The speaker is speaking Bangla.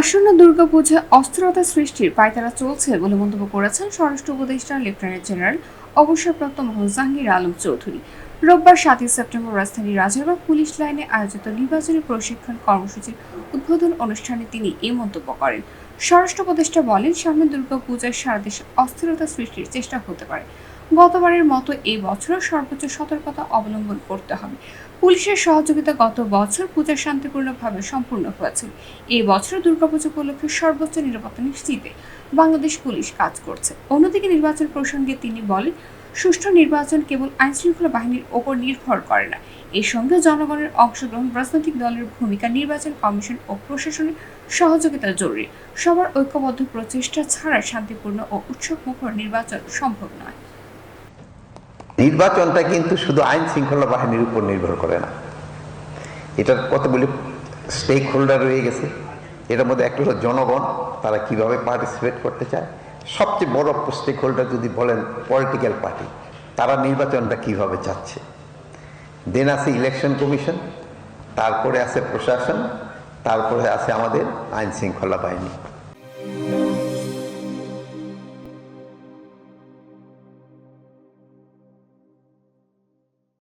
আসন্ন দুর্গাপূজায় অস্থিরতা সৃষ্টির পায়তারা চলছে বলে মন্তব্য করেছেন স্বরাষ্ট্র উপদেষ্টা, লেফটেন্যান্ট জেনারেল অবসরপ্রাপ্ত মোহাম্মদ জাহাঙ্গীর আলম চৌধুরী। রোববার সাতই সেপ্টেম্বর রাজধানীর রাজারবাগ পুলিশ লাইনে আয়োজিত নির্বাচনী প্রশিক্ষণ কর্মসূচির উদ্বোধন অনুষ্ঠানে তিনি এই মন্তব্য করেন। স্বরাষ্ট্র উপদেষ্টা বলেন, সামনে দুর্গাপূজায় সারা দেশে অস্থিরতা সৃষ্টির চেষ্টা হতে পারে। গতবারের মতো এই বছরও সর্বোচ্চ সতর্কতা অবলম্বন করতে হবে। পুলিশের সহযোগিতা গত বছর পূজা শান্তিপূর্ণভাবে সম্পূর্ণ হয়েছে। এই বছর দুর্গাপুজো উপলক্ষে সর্বোচ্চ নিরাপত্তা নিশ্চিতে বাংলাদেশ পুলিশ কাজ করছে। অন্যদিকে নির্বাচন প্রসঙ্গে তিনি বলেন, সুষ্ঠু নির্বাচন কেবল আইনশৃঙ্খলা বাহিনীর ওপর নির্ভর করে না। এর সঙ্গে জনগণের অংশগ্রহণ, রাজনৈতিক দলের ভূমিকা, নির্বাচন কমিশন ও প্রশাসনের সহযোগিতা জরুরি। সবার ঐক্যবদ্ধ প্রচেষ্টা ছাড়া শান্তিপূর্ণ ও উৎসবমুখর নির্বাচন সম্ভব নয়। নির্বাচনটা কিন্তু শুধু আইন শৃঙ্খলা বাহিনীর উপর নির্ভর করে না। এটার কতগুলি স্টেক হোল্ডার রয়ে গেছে, এটার মধ্যে একটা হলো জনগণ, তারা কীভাবে পার্টিসিপেট করতে চায়। সবচেয়ে বড় স্টেক হোল্ডার যদি বলেন পলিটিক্যাল পার্টি তারা নির্বাচনটা কীভাবে চাচ্ছে। দেন আছে ইলেকশন কমিশন তারপরে আছে প্রশাসন, তারপরে আছে আমাদের আইন শৃঙ্খলা বাহিনী।